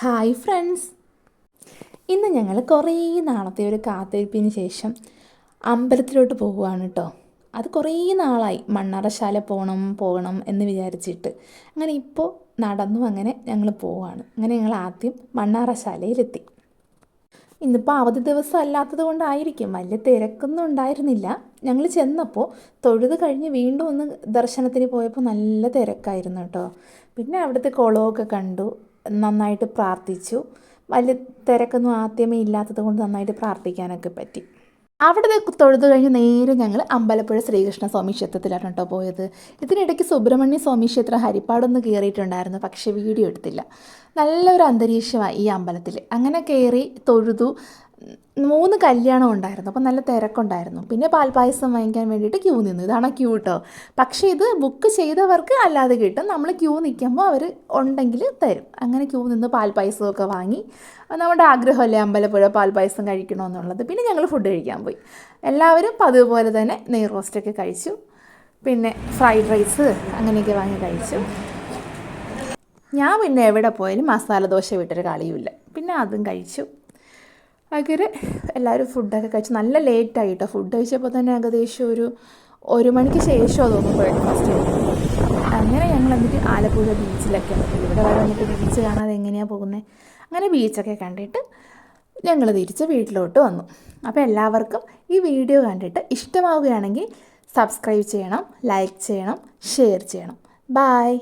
Hi friends. ഇന്ന് ഞങ്ങൾ കുറേ നാളത്തെ ഒരു കാത്തിരിപ്പിന് ശേഷം അമ്പലത്തിലോട്ട് പോവുകയാണ് കേട്ടോ അത് കുറേ നാളായി. മണ്ണാറശാല പോകണം പോകണം എന്ന് വിചാരിച്ചിട്ട്. അങ്ങനെ ഇപ്പോൾ നടന്നു അങ്ങനെ ഞങ്ങൾ പോവുകയാണ്. അങ്ങനെ ഞങ്ങൾ ആദ്യം മണ്ണാറശാലയിലെത്തി. ഇന്നിപ്പോൾ അവധി ദിവസം അല്ലാത്തത് കൊണ്ടായിരിക്കും. വലിയ തിരക്കൊന്നും ഉണ്ടായിരുന്നില്ല. ഞങ്ങൾ ചെന്നപ്പോൾ തൊഴുത് കഴിഞ്ഞ് വീണ്ടും ഒന്ന് ദർശനത്തിന് പോയപ്പോൾ നല്ല തിരക്കായിരുന്നു കേട്ടോ പിന്നെ അവിടുത്തെ കുളമൊക്കെ കണ്ടു. നന്നായിട്ട് പ്രാർത്ഥിച്ചു. വലിയ തിരക്കൊന്നും ആദ്യമേ ഇല്ലാത്തത് കൊണ്ട് നന്നായിട്ട് പ്രാർത്ഥിക്കാനൊക്കെ പറ്റി. അവിടെ തൊഴുത് കഴിഞ്ഞ് നേരെ ഞങ്ങൾ അമ്പലപ്പുഴ ശ്രീകൃഷ്ണ സ്വാമി ക്ഷേത്രത്തിലാണ് കേട്ടോ പോയത്. ഇതിനിടയ്ക്ക് സുബ്രഹ്മണ്യ സ്വാമി ക്ഷേത്രം ഹരിപ്പാടൊന്ന് കയറിയിട്ടുണ്ടായിരുന്നു പക്ഷേ വീഡിയോ എടുത്തില്ല. നല്ലൊരു അന്തരീക്ഷമായി ഈ അമ്പലത്തിൽ അങ്ങനെ കയറി തൊഴുതു മൂന്ന് കല്യാണം ഉണ്ടായിരുന്നു. അപ്പോൾ നല്ല തിരക്കുണ്ടായിരുന്നു. പിന്നെ പാൽപ്പായസം വാങ്ങിക്കാൻ വേണ്ടിയിട്ട് ക്യൂ നിന്നു. ഇതാണ് ക്യൂ കേട്ടോ പക്ഷേ ഇത് ബുക്ക് ചെയ്തവർക്ക് അല്ലാതെ കിട്ടും. നമ്മൾ ക്യൂ നിൽക്കുമ്പോൾ അവർ ഉണ്ടെങ്കിൽ തരും. അങ്ങനെ ക്യൂ നിന്ന് പാൽപ്പായസമൊക്കെ വാങ്ങി. നമ്മുടെ ആഗ്രഹമല്ലേ അമ്പലപ്പുഴ പാൽപ്പായസം കഴിക്കണമെന്നുള്ളത്. പിന്നെ ഞങ്ങൾ ഫുഡ് കഴിക്കാൻ പോയി. എല്ലാവരും പതിവ് പോലെ തന്നെ നെയ് റോസ്റ്റൊക്കെ കഴിച്ചു. പിന്നെ ഫ്രൈഡ് റൈസ് അങ്ങനെയൊക്കെ വാങ്ങി കഴിച്ചു. ഞാൻ പിന്നെ എവിടെ പോയാലും മസാല ദോശ വിട്ടൊരു കളിയുമില്ല. പിന്നെ അതും കഴിച്ചു. അങ്ങനെ എല്ലാവരും ഫുഡൊക്കെ കഴിച്ച് നല്ല ലേറ്റായി കേട്ടോ ഫുഡ് കഴിച്ചപ്പോൾ തന്നെ ഏകദേശം ഒരു ഒരു മണിക്ക് ശേഷമോ തോന്നുന്നു ബ്രേക്ക്ഫാസ്റ്റ് അങ്ങനെ ഞങ്ങൾ എന്നിട്ട് ആലപ്പുഴ ബീച്ചിലൊക്കെ ഇവിടെ വരെ വന്നിട്ട് ബീച്ച് കാണാതെ എങ്ങനെയാണ് പോകുന്നത് അങ്ങനെ ബീച്ചൊക്കെ കണ്ടിട്ട് ഞങ്ങൾ തിരിച്ച് വീട്ടിലോട്ട് വന്നു. അപ്പോൾ എല്ലാവർക്കും ഈ വീഡിയോ കണ്ടിട്ട് ഇഷ്ടമാവുകയാണെങ്കിൽ സബ്സ്ക്രൈബ് ചെയ്യണം ലൈക്ക് ചെയ്യണം ഷെയർ ചെയ്യണം. ബായ്